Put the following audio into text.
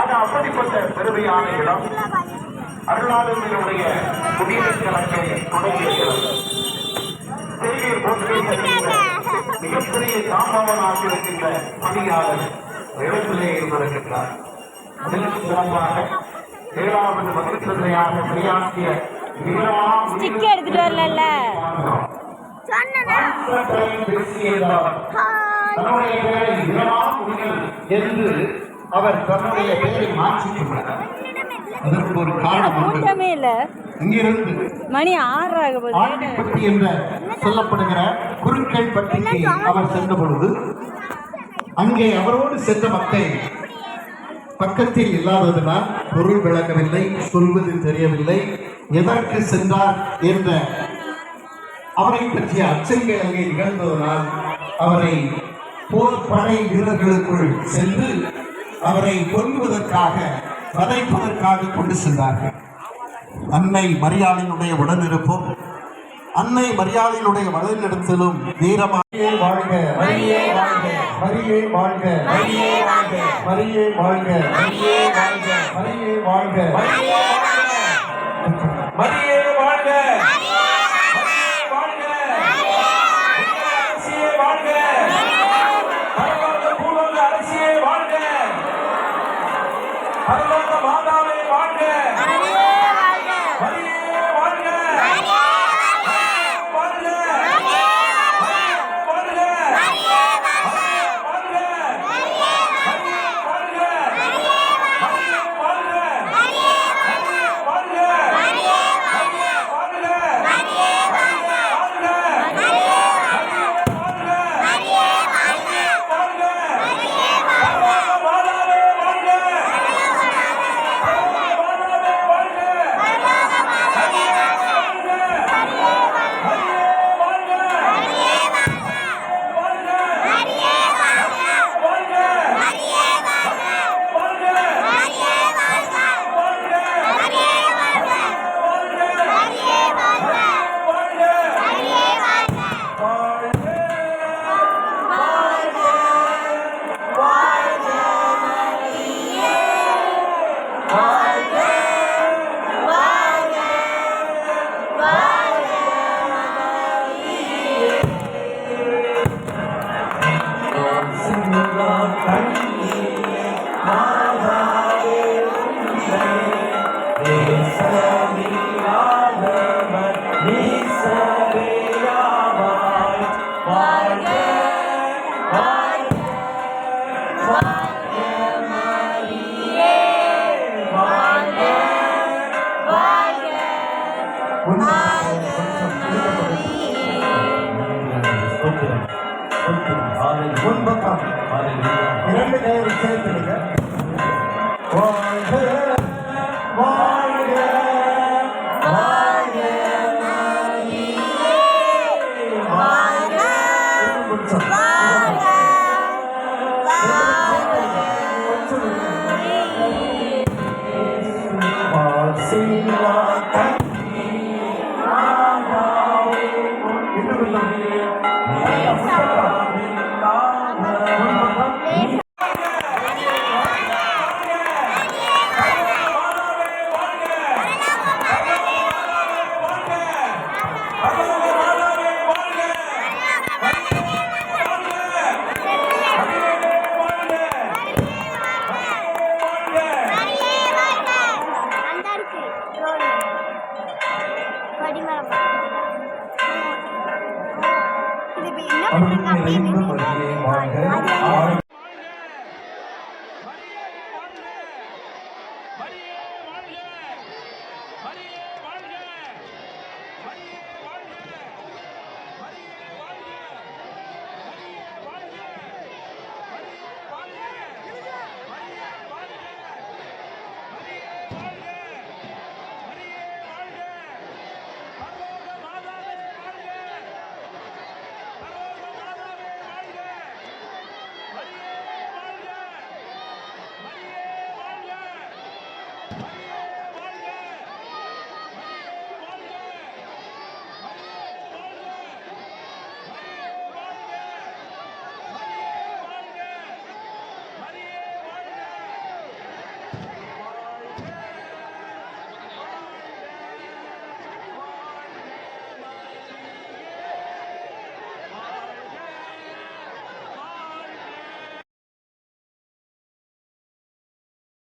அது அப்படிப்பட்ட பெருமையான இடம். அருளாளர்களுடைய குடியிருக்கிறவர்களை தொடங்கியிருக்கிறது. செய்தியை போட்டு மிகப்பெரிய சாம்பவனாக இருக்கின்ற பணியாளர் இடத்திலே இருந்திருக்கின்றார். அதிலும் சிறப்பாக ஏழாவது வகுப்பினையாக பணியாற்றிய ஸ்டிக் எடுத்துட்டு வரல என்று அவர் தன்னுடைய பெயரை மாற்றிக்கொண்டார் அதற்கு ஒரு காரணம் கூட்டமே இல்ல. இங்கிருந்து மணி ஆறு ஆக போகுது ஆண்டிப்பட்டி என்ற சொல்லப்படுகிற குருக்கள் பட்டிக்கு அவர் சென்ற பொழுது அங்கே அவரோடு சென்ற மக்கள் பக்கத்தில் இல்லாததனால் பொருள் விளங்கவில்லை சொல்வது தெரியவில்லை. எதற்கு சென்றார் என்ற அவரை பற்றிய அச்சங்கள் அங்கே நிகழ்ந்ததனால் அவரை போர் படை வீரர்களுக்குள் சென்று அவரை கொல்வதற்காக வதைப்பதற்காக கொண்டு சென்றார்கள். அன்னை மரியாளினுடைய உடனிருப்பும் அன்னை மரியாளினுடைய வடனிடத்திலும் வீரமாயே வாழ்க மரியே வாழ்க மரியே வாழ்க மரியே வாழ்க மரியே வாழ்க மரியே வாழ்க மரியே வாழ்க. மரியே வாழ்க. இரண்டு கையை சேர்த்துருங்க ஓ Amén. என்ன அப்படியே அது Bye.